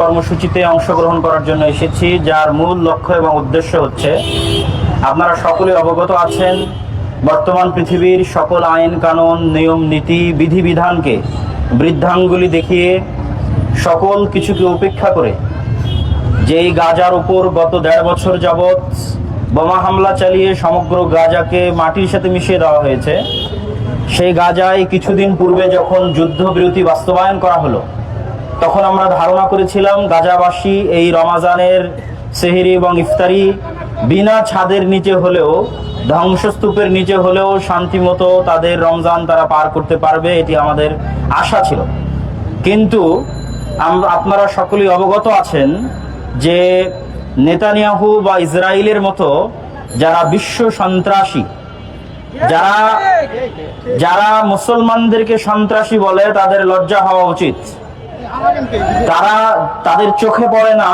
কর্মসূচিতে অংশগ্রহণ করার জন্য এসেছি, যার মূল লক্ষ্য এবং উদ্দেশ্য হচ্ছে, আপনারা সকলে অবগত আছেন, বর্তমান পৃথিবীর সকল আইন, কানুন, নিয়ম, নীতি বিধিবিধানকে বৃদ্ধাঙ্গুলি দেখিয়ে সকল কিছুকে উপেক্ষা করে, যেই গাজার উপর গত দেড় বছর যাবৎ বোমা হামলা চালিয়ে সমগ্র গাজাকে মাটির সাথে মিশিয়ে দেওয়া হয়েছে, সেই গাজায় কিছুদিন পূর্বে যখন যুদ্ধবিরতি বাস্তবায়ন করা হলো তখন আমরা ধারণা করেছিলাম গাজাবাসী এই রমাজানের সেহেরি এবং ইফতারি বিনা ছাদের নিচে হলেও, ধ্বংসস্তূপের নিচে হলেও শান্তিমতো তাদের রমজান তারা পার করতে পারবে, এটি আমাদের আশা ছিল। কিন্তু আপনারা সকলেই অবগত আছেন যে নেতানিয়াহু বা ইসরায়েলের মতো যারা বিশ্ব সন্ত্রাসী, যারা যারা মুসলমানদেরকে সন্ত্রাসী বলে তাদের লজ্জা হওয়া উচিত। তারা তাদের চোখে পড়ে না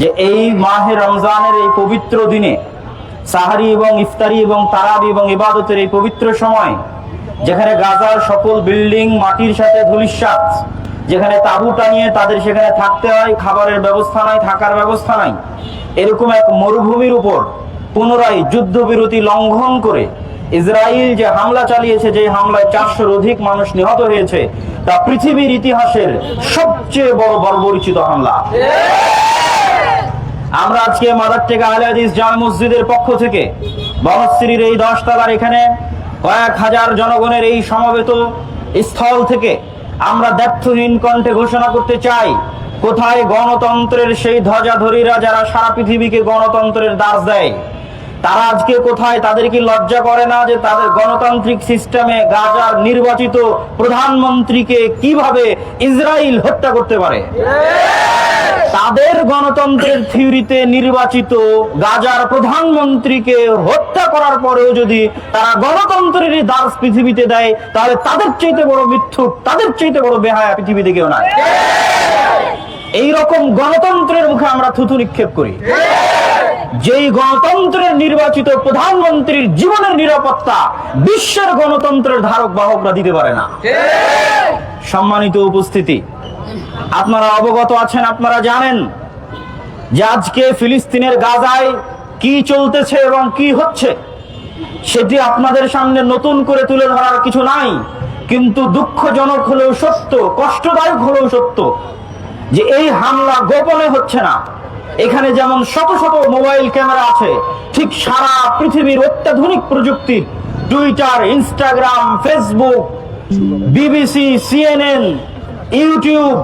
যে এই মাহে রমজানের এই পবিত্র দিনে সাহারি এবং ইফতারি এবং তারাবি এবং ইবাদতের এই পবিত্র সময়, যেখানে গাজার সকল বিল্ডিং, মাটির সাথে ধুলিস্বাত যেখানে তাঁবু টানিয়ে তাদের সেখানে থাকতে হয়, খাবারের ব্যবস্থা নাই, থাকার ব্যবস্থা নাই, এরকম এক মরুভূমির উপর পুনরায় যুদ্ধবিরতি লঙ্ঘন করে ইসরায়েল যে হামলা চালিয়েছে যে হামলায় চারশোর অধিক মানুষ নিহত হয়েছে তা পৃথিবীর ইতিহাসের সবচেয়ে বড় বর্বরিচিত হামলা। আমরা আজকে মাদার টেকা আলে হাদিস জামে মসজিদের পক্ষ থেকে বনশ্রীর এই দশ তলার এখানে কয়েক হাজার জনগণের এই সমবেত স্থল থেকে আমরা দ্ব্যর্থহীন কণ্ঠে ঘোষণা করতে চাই, কোথায় গণতন্ত্রের সেই ধ্বজাধরীরা যারা সারা পৃথিবীকে গণতন্ত্রের দাস দেয়? তারা আজকে কোথায় তাদের কি লজ্জা করে না যে তাদের গণতান্ত্রিক সিস্টেমে গাজার নির্বাচিত প্রধানমন্ত্রীকে কীভাবে ইসরায়েল হত্যা করতে পারে? তাদের গণতন্ত্রের থিওরিতে নির্বাচিত গাজার প্রধানমন্ত্রীকে হত্যা করার পরেও যদি তারা গণতন্ত্রের দাস পৃথিবীতে দেয় তাহলে তাদের চাইতে বড় মিথ্যুক তাদের চাইতে বড় বেহায়া পৃথিবীতে কেউ না এই রকম গণতন্ত্রের মুখে আমরা থুতু নিক্ষেপ করি। যেই গণতন্ত্রের নির্বাচিত প্রধানমন্ত্রীর জীবনের নিরাপত্তা বিশ্বের গণতন্ত্রের ধারক বাহকরা দিতে পারে না। সম্মানিত উপস্থিতি, আপনারা অবগত আছেন, আপনারা জানেন যে আজকে ফিলিস্তিনের গাজায় কি চলতেছে এবং কি হচ্ছে সেটি আপনাদের সামনে নতুন করে তুলে ধরার কিছু নাই, কিন্তু দুঃখজনক হলেও সত্য, কষ্টদায়ক হলেও সত্য যে এই হামলা গোপনে হচ্ছে না। এখানে যেমন শত শত মোবাইল ক্যামেরা আছে, ঠিক সারা পৃথিবীর অত্যাধুনিক প্রযুক্তি Twitter, Instagram, Facebook, BBC, CNN, YouTube,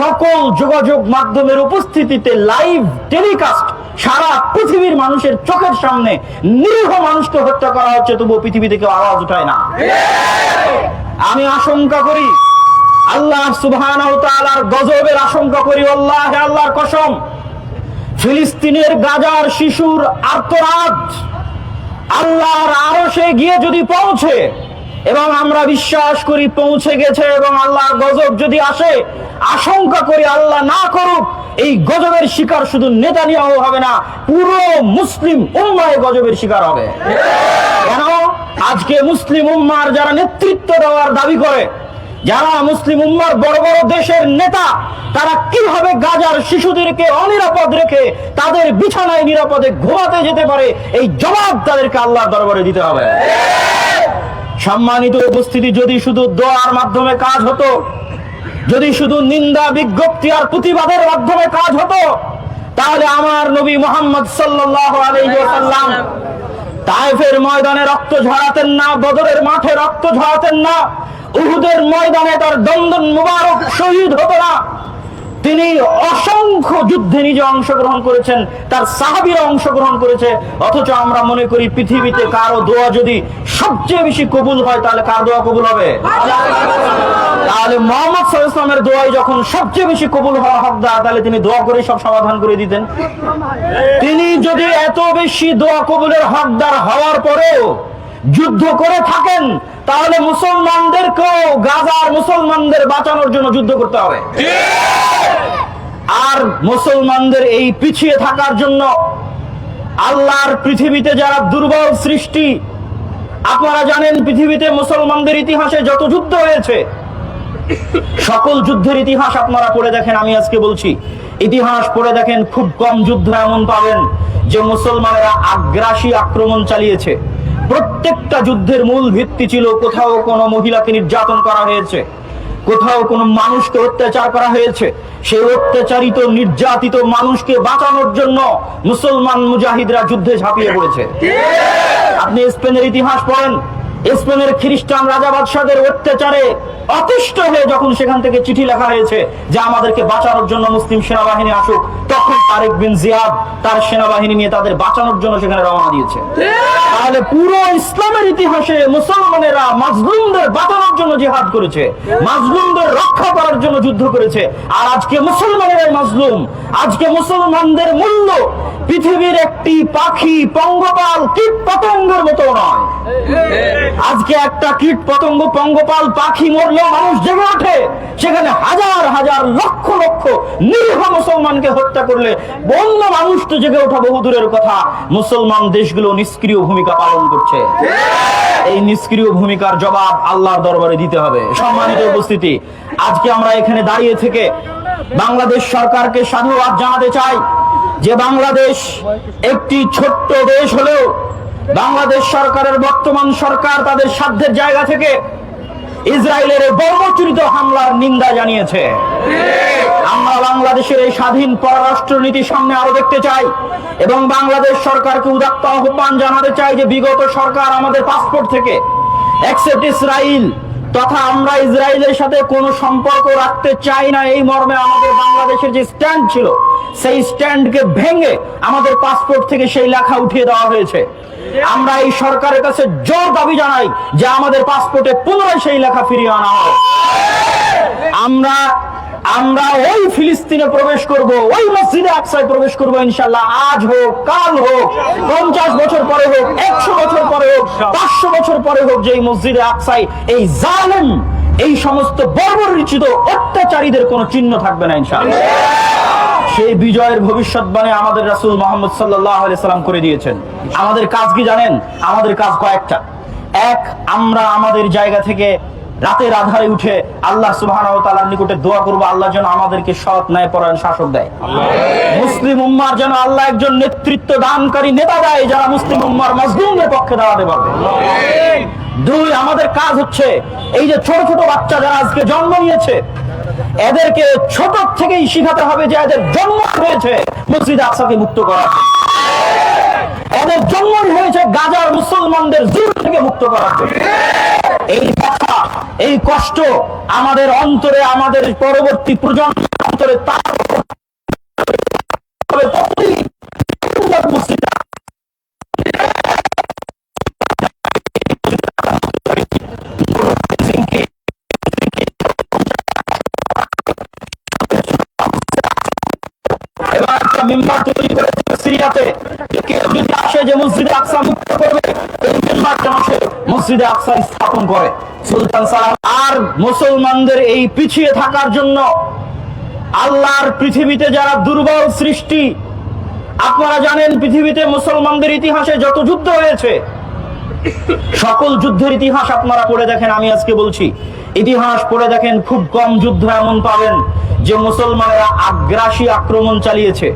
সকল যোগাযোগ মাধ্যমের উপস্থিতিতে লাইভ টেলিকাস্ট সারা পৃথিবীর মানুষের চোখের সামনে নিরীহ মানুষকে হত্যা করা হচ্ছে, তবুও পৃথিবী থেকে আওয়াজ উঠায় না। আমি আশঙ্কা করি, আল্লাহ সুবহানাহু গজবের আশঙ্কা করি আল্লাহ আল্লাহর কসম ফিলিস্তিনের গাজার শিশুর আর্তরাদ আল্লাহর আরশে গিয়ে যদি পৌঁছে এবং আমরা বিশ্বাস করি পৌঁছে গেছে এবং আল্লাহর গজব যদি আসে, আশঙ্কা করি আল্লাহ না করুক, এই গজবের শিকার শুধু নেতানিয়াহু হবে না, পুরো মুসলিম উম্মায় গজবের শিকার হবে। কেন? আজকে মুসলিম উম্মার যারা নেতৃত্ব দেওয়ার দাবি করে যারা মুসলিম উম্মার বড় বড় দেশের নেতা, তারা কীভাবে গাজার শিশুদেরকে অনিরাপদ রেখে তাদের বিছানায় নিরাপদে ঘুমাতে যেতে পারে, এই জবাব তাদেরকে আল্লাহর দরবারে দিতে হবে। সম্মানিত উপস্থিতি, যদি শুধু দোয়ার মাধ্যমে কাজ হতো, যদি শুধু নিন্দা, বিজ্ঞপ্তি আর প্রতিবাদের মাধ্যমে কাজ হতো, তাহলে আমার নবী মোহাম্মদ ওয়াসাল্লাম তায়েফের ময়দানে রক্ত ঝরাতেন না, বদরের মাঠে রক্ত ঝরাতেন না উহুদের ময়দানে তার দন্দন মুবারক শহীদ হতো না। তিনি অসংখ্য যুদ্ধে নিজে অংশগ্রহণ করেছেন, তার সাহাবিরা অংশগ্রহণ করেছে। অথচ আমরা মনে করি পৃথিবীতে কারও দোয়া যদি সবচেয়ে বেশি কবুল হয়, তাহলে কার দোয়া কবুল হবে? তাহলে মোহাম্মদ সাল্লামের দোয়াই যখন সবচেয়ে বেশি কবুল হওয়া হকদার, তাহলে তিনি দোয়া করে সব সমাধান করে দিতেন। তিনি যদি এত বেশি দোয়া কবুলের হকদার হওয়ার পরেও যুদ্ধ করে থাকেন তাহলে মুসলমানদেরকেও গাজার মুসলমানদের বাঁচানোর জন্য যুদ্ধ করতে হবে। আর মুসলমানদের এই পিছিয়ে থাকার জন্য আল্লাহর পৃথিবীতে যারা দুর্বল সৃষ্টি, আপনারা জানেন পৃথিবীতে মুসলমানদের ইতিহাসে যত যুদ্ধ হয়েছে, সকল যুদ্ধের ইতিহাস আপনারা পড়ে দেখেন, আমি আজকে বলছি। ইতিহাস পড়ে দেখেন, খুব কম যুদ্ধ এমন পাবেন যে মুসলমানেরা আগ্রাসী আক্রমণ চালিয়েছে। প্রত্যেকটা যুদ্ধের মূল ভিত্তি ছিল কোথাও কোনো মহিলাকে নির্যাতন করা হয়েছে, কোথাও কোনো মানুষকে অত্যাচার করা হয়েছে। সেই অত্যাচারিত, নির্যাতিত মানুষকে বাঁচানোর জন্য মুসলমান মুজাহিদরা যুদ্ধে ঝাঁপিয়ে পড়েছে। আপনি স্পেনের ইতিহাস পড়েন, স্পেনের খ্রিস্টান রাজা বাদশাদের অত্যাচারে অতিষ্ঠ হয়ে যখন সেখান থেকে চিঠি লেখা হয়েছে যে আমাদেরকে বাঁচানোর জন্য মুসলিম সেনাবাহিনী আসুক, তখন তারেক বিন জিয়াদ তার সেনাবাহিনী নিয়ে তাদের বাঁচানোর জন্য সেখানে রওনা দিয়েছে। তাহলে পুরো ইসলামের ইতিহাসে মুসলমানেরা মাজলুমদের বাঁচানোর জন্য জিহাদ করেছে, মাজলুমদের রক্ষা করার জন্য যুদ্ধ করেছে। আর আজকে মুসলমানেরাই মাজলুম, আজকে মুসলমানদের মূল্য পৃথিবীর একটি পাখি, পঙ্গপাল, কীট পতঙ্গের মতো নয়। আজকে একটা কীট পতঙ্গ, পঙ্গপাল, পাখি মরলেও মানুষ জেগে ওঠে। সেখানে হাজার হাজার লক্ষ লক্ষ নিরীহ মুসলমানকে হত্যা করলে অন্য মানুষ তো জেগে ওঠা বহুদূরের কথা। মুসলমান দেশগুলো নিষ্ক্রিয় ভূমিকা পালন করছে। এই নিষ্ক্রিয় ভূমিকার জবাব আল্লাহর দরবারে দিতে হবে। সম্মানিত উপস্থিতি, আজকে আমরা এখানে দাঁড়িয়ে থেকে বাংলাদেশ সরকারকে সাধুবাদ জানাতে চাই যে বাংলাদেশ একটি ছোট্ট দেশ হলেও বাংলাদেশ সরকারের বর্তমান সরকার তাদের সাধ্যের জায়গা থেকে ইসরায়েলের এই বর্বচরিত হামলার নিন্দা জানিয়েছে। আমরা বাংলাদেশের এই স্বাধীন পররাষ্ট্র নীতি সামনে আরও দেখতে চাই এবং বাংলাদেশ সরকারকে উদাত্ত আহ্বান জানাতে চাই যে বিগত সরকার আমাদের পাসপোর্ট থেকে অ্যাকসেপ্ট ইসরায়েল তথা আমরা ইসরায়েলের সাথে কোনো সম্পর্ক রাখতে চাই না। এই মর্মে আমাদের বাংলাদেশের যে স্ট্যান্ড ছিল, সেই স্ট্যান্ডকে ভেঙে আমাদের পাসপোর্ট থেকে সেই লেখা উঠিয়ে দেওয়া হয়েছে। আমরা এই সরকারের কাছে জোর দাবি জানাই যে আমাদের পাসপোর্টে পুনরায় সেই লেখা ফিরিয়ে আনা হোক। আমরা আমরা ওই ফিলিস্তিনে প্রবেশ করব, ওই মসজিদে আকসায় প্রবেশ করব ইনশাল্লাহ আজ হোক, কাল হোক, পঞ্চাশ বছর পরে হোক, একশো বছর পরে হোক, পাঁচশো বছর পরে হোক যে মসজিদে আকসাই এই জালেম, এই সমস্ত বর্বরিচিত অত্যাচারীদের কোনো চিহ্ন থাকবে না ইনশাল্লাহ সেই বিজয়ের ভবিষ্যৎবাণী আমাদের রাসূল মোহাম্মদ সাল্লাহ সাল্লাম করে দিয়েছেন। আমাদের কাজ কি জানেন? আমাদের কাজ কয়েকটা। এক, আমরা আমাদের জায়গা থেকে রাতের আধারে উঠে আল্লাহ সুবহান নিকটে দোয়া করব আল্লাহ যেন আমাদেরকে সৎ ন্যায় পরায়ণ শাসক দেয়। মুসলিম উম্মার যেন আল্লাহ একজন নেতৃত্ব দানকারী নেতা দেয় যারা মুসলিম উম্মার মজলুমদের পক্ষে দাঁড়াতে পারবে। দুই আমাদের কাজ হচ্ছে এই যে ছোট ছোট বাচ্চা যারা আজকে জন্ম নিয়েছে এদেরকে ছোট থেকেই শিখাতে হবে যে এদের জন্ম হয়েছে। মসজিদ আকসাকে মুক্ত করা। এদের জন্ম হয়েছে গাজার মুসলমানদের জুল থেকে মুক্ত করার এই কথা, এই কষ্ট আমাদের অন্তরে, আমাদের পরবর্তী প্রজন্মের অন্তরে তার মেম্বার তৈরি যদি আসে যে মসজিদে আকসা মুক্ত করবে, এই মেম্বার যেন সে মসজিদে আকসা স্থাপন করে। সুলতান সালাম, আর মুসলমানদের এই পিছিয়ে থাকার জন্য আল্লাহর পৃথিবীতে যারা দুর্বল সৃষ্টি, আপনারা জানেন পৃথিবীতে মুসলমানদের ইতিহাসে যত যুদ্ধ হয়েছে, সকল যুদ্ধের ইতিহাস আপনারা পড়ে দেখেন, আমি আজকে বলছি। ইতিহাস পড়ে দেখেন, খুব কম যুদ্ধ এমন পাবেন যে মুসলমানেরা আগ্রাসী আক্রমণ চালিয়েছে।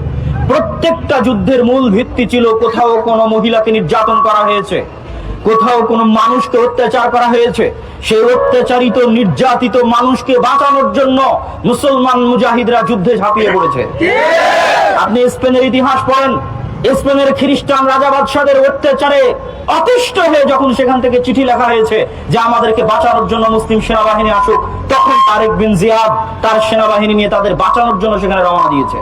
প্রত্যেকটা যুদ্ধের মূল ভিত্তি ছিল কোথাও কোনো মহিলাকে নির্যাতন করা হয়েছে, কোথাও কোনো মানুষকে অত্যাচার করা হয়েছে। সেই অত্যাচারিত, নির্যাতিত মানুষকে বাঁচানোর জন্য মুসলমান মুজাহিদরা যুদ্ধে ঝাঁপিয়ে পড়েছে। আপনি স্পেনের ইতিহাস পড়েন স্পেনের খ্রিস্টান রাজা বাদশাদের অত্যাচারে অতিষ্ঠ হয়ে যখন সেখান থেকে চিঠি লেখা হয়েছে যে আমাদেরকে বাঁচানোর জন্য মুসলিম সেনাবাহিনী আসুক তখন তারেক বিন জিয়াদ তার সেনাবাহিনী নিয়ে তাদের বাঁচানোর জন্য সেখানে রওনা দিয়েছে।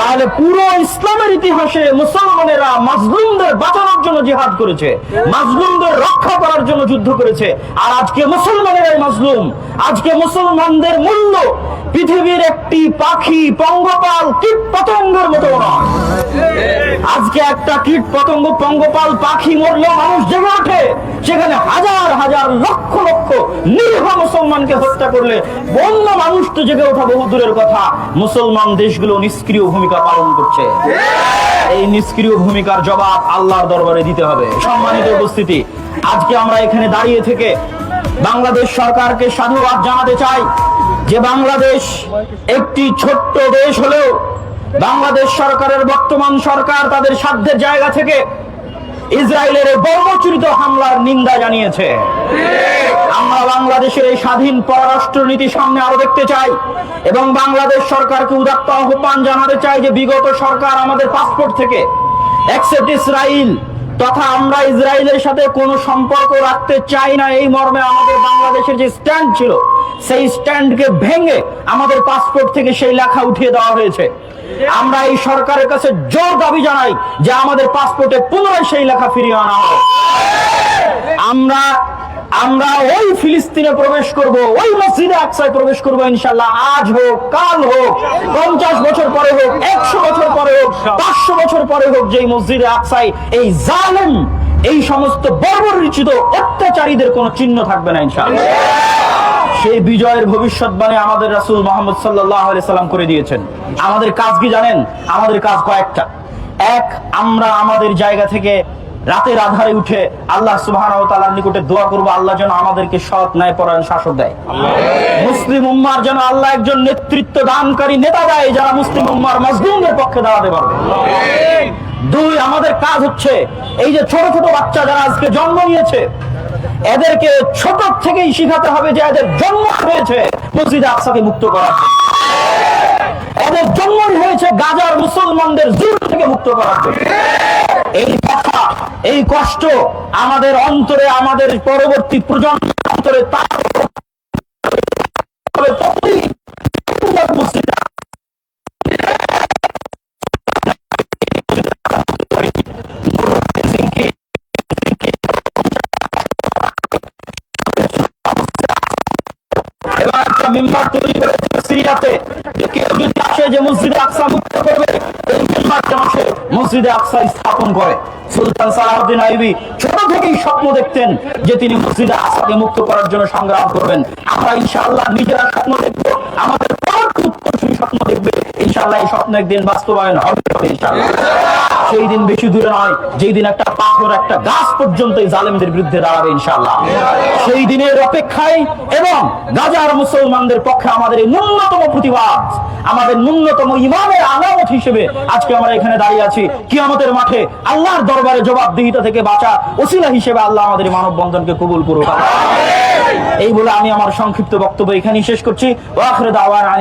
তাহলে পুরো ইসলামের ইতিহাসে মুসলমানেরা মাজলুমদের বাঁচানোর জন্য জিহাদ করেছে মাজলুমদের রক্ষা করার জন্য যুদ্ধ করেছে। আর আজকে মুসলমানেরাই মাজলুম আজকে মুসলমানদের মূল্য পৃথিবীর একটি পাখি পঙ্গপাল কীট পতঙ্গের মতো নয়। আজকে একটা কীট পতঙ্গ পঙ্গপাল পাখি মরলেও মানুষ জেগে ওঠে সেখানে হাজার হাজার লক্ষ লক্ষ নিরীহ মুসলমানকে হত্যা করলে অন্য মানুষ তো জেগে ওঠা বহু দূরের কথা। মুসলমান দেশগুলো নিষ্ক্রিয় ভূমিকা পালন করছে। এই নিষ্ক্রিয় ভূমিকার জবাব আল্লাহর দরবারে দিতে হবে। সম্মানিত উপস্থিতি, আজকে আমরা এখানে দাঁড়িয়ে থেকে বাংলাদেশ সরকারকে সাধুবাদ জানাতে চাই যে বাংলাদেশ একটি ছোট্ট দেশ হলেও বাংলাদেশ সরকারের বর্তমান সরকার তাদের সাধ্যের জায়গা থেকে ইসরায়েলের বর্মচরিত হামলার নিন্দা জানিয়েছে। আমরা বাংলাদেশের এই স্বাধীন পররাষ্ট্র নীতি সামনে আরও দেখতে চাই এবং বাংলাদেশ সরকারকে উদাত্ত আহ্বান জানাতে চাই যে বিগত সরকার আমাদের পাসপোর্ট থেকে এক্সেপ্ট ইসরায়েল তথা আমরা ইসরায়েলের সাথে কোনো সম্পর্ক রাখতে চাই না। এই মর্মে আমাদের বাংলাদেশের যে স্ট্যান্ড ছিল, সেই স্ট্যান্ডকে ভেঙে আমাদের পাসপোর্ট থেকে সেই লেখা উঠিয়ে দেওয়া হয়েছে। আমরা এই সরকারের কাছে জোর দাবি জানাই যে আমাদের পাসপোর্টে পুনরায় সেই লেখা ফিরিয়ে আনা হবে। আমরা আমরা ওই ফিলিস্তিনে প্রবেশ করব, ওই মসজিদে আকসায় প্রবেশ করব ইনশাল্লাহ। আজ হোক, কাল হোক, পঞ্চাশ বছর পরে হোক, একশো পাঁচশো বছর পরে হোক যে মসজিদে আকসাই, এই জালেম, এই সমস্ত বর্বরিচিত অত্যাচারীদের কোনো চিহ্ন থাকবে না ইনশাআল্লাহ। সেই বিজয়ের ভবিষ্যৎবাণী আমাদের রাসুল মোহাম্মদ সাল্লাহ সাল্লাম করে দিয়েছেন। আমাদের কাজ কি জানেন? আমাদের কাজ কয়েকটা। এক, আমরা আমাদের জায়গা থেকে রাতের আধারে উঠে আল্লাহ তাআলার নিকটে দোয়া করব আল্লাহ যেন আমাদেরকে সৎ ন্যায় পরায়ণ শাসক দেয়। মুসলিম উম্মার যেন আল্লাহ একজন নেতৃত্ব দানকারী নেতা দেয় যারা মুসলিম উম্মার মজলুমদের পক্ষে দাঁড়াতে পারবে। দুই আমাদের কাজ হচ্ছে এই যে ছোট ছোট বাচ্চা যারা আজকে জন্ম নিয়েছে এদেরকে ছোট থেকেই শিখাতে হবে যে এদের জন্ম হয়েছে মসজিদে আকসাকে মুক্ত জন্য। এদের জন্মই হয়েছে গাজার মুসলমানদের জুল থেকে মুক্ত করার জন্য। এই কথা, এই কষ্ট আমাদের অন্তরে, আমাদের পরবর্তী প্রজন্মের অন্তরে তার সিরিয়াতে। কেউ যদি আসে যে মসজিদে আকসা মুক্ত করবে, এই মেম্বার সে মসজিদে আকসা স্থাপন করে। সুলতান সালাহদ্দিন আইবি ছোট থেকেই স্বপ্ন দেখতেন যে তিনি মসজিদে আকসাকে মুক্ত করার জন্য সংগ্রাম করবেন। আমরা ইনশাআল্লাহ নিজেরা স্বপ্ন দেখব, আমাদের পরবর্তী উত্তরসূরি স্বপ্ন দেখবে। ইনশাআল্লাহ এই স্বপ্ন একদিন বাস্তবায়ন হবে সেই দিন বেশি দূরে নয়, যেই দিন একটা পাথর, একটা গাছ পর্যন্ত এই জালেমদের বিরুদ্ধে দাঁড়াবে, ইনশাআল্লাহ। সেই দিনের অপেক্ষায় এবং গাজার মুসলমানদের পক্ষে আমাদের এই ন্যূনতম প্রতিবাদ, আমাদের ন্যূনতম ইমানের আলামত হিসেবে আজকে আমরা এখানে দাঁড়িয়ে আছি। কিয়ামতের মাঠে আল্লাহর দরবারে জবাবদিহিতা থেকে বাঁচা ওসিলা হিসেবে আল্লাহ আমাদের এই মানববন্ধনকে কবুল করুক। এই বলে আমি আমার সংক্ষিপ্ত বক্তব্য এখানেই শেষ করছি। ওয়াখির দাওয়ান